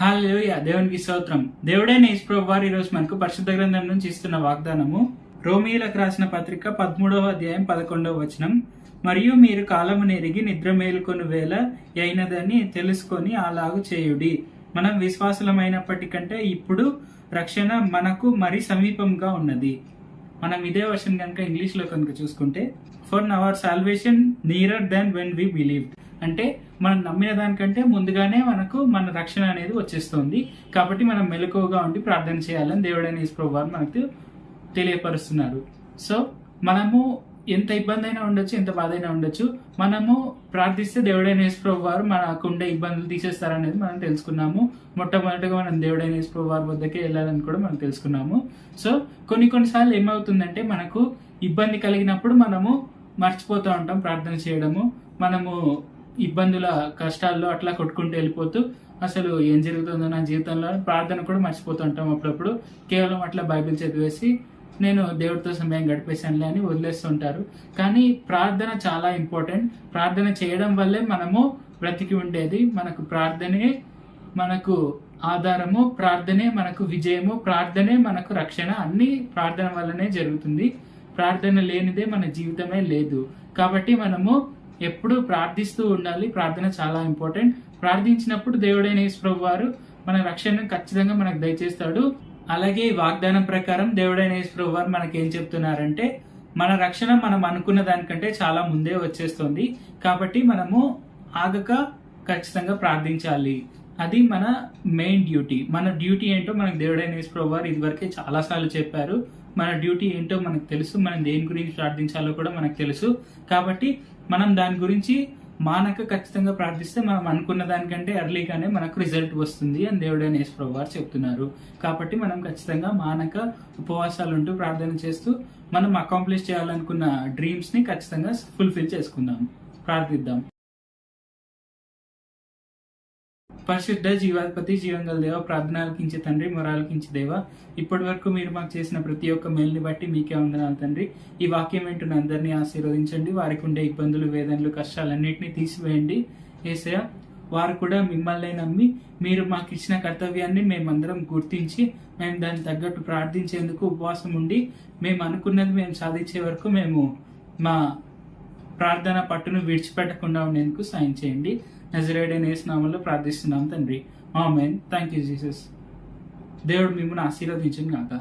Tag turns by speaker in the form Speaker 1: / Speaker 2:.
Speaker 1: హాలూయ దేవునికి స్తోత్రం దేవుడైన నేస్ప్రభు వారు ఈరోజు మనకు పరిశుద్ధ గ్రంథం నుంచి ఇస్తున్న వాగ్దానము. రోమిలకు రాసిన పత్రిక పదమూడవ అధ్యాయం పదకొండవ వచనం. మరియు మీరు కాలము నెరిగి నిద్ర మేలుకొని వేళ అయినదని తెలుసుకొని అలాగు చేయుడి. మనం విశ్వాసలమైనప్పటికంటే ఇప్పుడు రక్షణ మనకు మరి సమీపంగా ఉన్నది. మనం ఇదే వర్షన్ కనుక ఇంగ్లీష్లో కనుక చూసుకుంటే for our salvation nearer than when we believe అంటే మనం నమ్మిన దానికంటే ముందుగానే మనకు మన రక్షణ అనేది వచ్చేస్తుంది. కాబట్టి మనం మెలకువగా ఉండి ప్రార్థన చేయాలని దేవుడైన ఈశ్వరు వారు మనకు తెలియపరుస్తున్నారు. సో మనము ఎంత ఇబ్బంది అయినా ఉండొచ్చు ఎంత బాధ అయినా ఉండొచ్చు. మనము ప్రార్థిస్తే దేవుడైన యేసుప్రభు వారు మనకుండే ఇబ్బందులు తీసేస్తారనేది మనం తెలుసుకున్నాము. మొట్టమొదటిగా మనం దేవుడైన యేసుప్రభు వారి వద్దకే వెళ్ళాలని కూడా మనం తెలుసుకున్నాము. సో కొన్ని కొన్నిసార్లు ఏమవుతుందంటే మనకు ఇబ్బంది కలిగినప్పుడు మనము మర్చిపోతూ ఉంటాం ప్రార్థన చేయడము. మనము ఇబ్బందుల కష్టాల్లో అట్లా కొట్టుకుంటూ వెళ్ళిపోతూ అసలు ఏం జరుగుతుందో నా జీవితంలో ప్రార్థన కూడా మర్చిపోతుంటాం అప్పుడప్పుడు. కేవలం అట్లా బైబిల్ చదివేసి నేను దేవుడితో సమయం గడిపేశానులే అని వదిలేస్తుంటారు. కానీ ప్రార్థన చాలా ఇంపార్టెంట్. ప్రార్థన చేయడం వల్లే మనము బ్రతికి ఉండేది. మనకు ప్రార్థనే మనకు ఆధారము ప్రార్థనే మనకు విజయము ప్రార్థనే మనకు రక్షణ అన్ని ప్రార్థన వల్లనే జరుగుతుంది. ప్రార్థన లేనిదే మన జీవితమే లేదు. కాబట్టి మనము ఎప్పుడు ప్రార్థిస్తూ ఉండాలి. ప్రార్థన చాలా ఇంపార్టెంట్. ప్రార్థించినప్పుడు దేవుడైన యేసుప్రభు వారు మన రక్షణను ఖచ్చితంగా మనకు దయచేస్తాడు. అలాగే వాగ్దానం ప్రకారం దేవుడైన యేసుప్రభు వారు మనకి ఏం చెప్తున్నారంటే మన రక్షణ మనం అనుకున్న దానికంటే చాలా ముందే వచ్చేస్తుంది. కాబట్టి మనము ఆగక ఖచ్చితంగా ప్రార్థించాలి. అది మన మెయిన్ డ్యూటీ మన డ్యూటీ ఏంటో మనకు దేవుడైన యేసుప్రభు వారు ఇదివరకే చాలాసార్లు చెప్పారు. మన డ్యూటీ ఏంటో మనకు తెలుసు. మనం దేని గురించి ప్రార్థించాలో కూడా మనకు తెలుసు. కాబట్టి మనం దాని గురించి మానక ఖచ్చితంగా ప్రార్థిస్తే మనం అనుకున్న దానికంటే ఎర్లీగానే మనకు రిజల్ట్ వస్తుంది అని దేవుడైన యేసుప్రభు వారు చెప్తున్నారు. కాబట్టి మనం ఖచ్చితంగా మానక ఉపవాసాలు ఉంటూ ప్రార్థన చేస్తూ మనం అకాంప్లిష్ చేయాలనుకున్న డ్రీమ్స్ని ఖచ్చితంగా ఫుల్ఫిల్ చేసుకుందాం. ప్రార్థిద్దాం. పరిశుద్ధ జీవాధిపతి జీవంగల దేవ ప్రార్థనలకించే తండ్రి మొరాలకించే దేవ ఇప్పటి వరకు మీరు మాకు చేసిన ప్రతి ఒక్క మేల్ని బట్టి మీకే వందనాలు తండ్రి. ఈ వాక్యం వింటున్న అందరినీ ఆశీర్వదించండి. వారికి ఉండే ఇబ్బందులు వేదనలు కష్టాలన్నింటినీ తీసివేయండి. ఏసయ వారు కూడా మిమ్మల్ని నమ్మి మీరు మాకు ఇచ్చిన కర్తవ్యాన్ని మేమందరం గుర్తించి మేము దాన్ని తగ్గట్టు ప్రార్థించేందుకు ఉపవాసం ఉండి మేము అనుకున్నది మేము సాధించే వరకు మేము మా ప్రార్థన పట్టును విడిచిపెట్టకుండా ఉండేందుకు సాయం చేయండి. నజరేడైన నామంలో ప్రార్థిస్తున్నాం తండ్రి. ఆమెన్. Thank you Jesus. దేవుడు మిమ్మల్ని ఆశీర్వదించండి కాక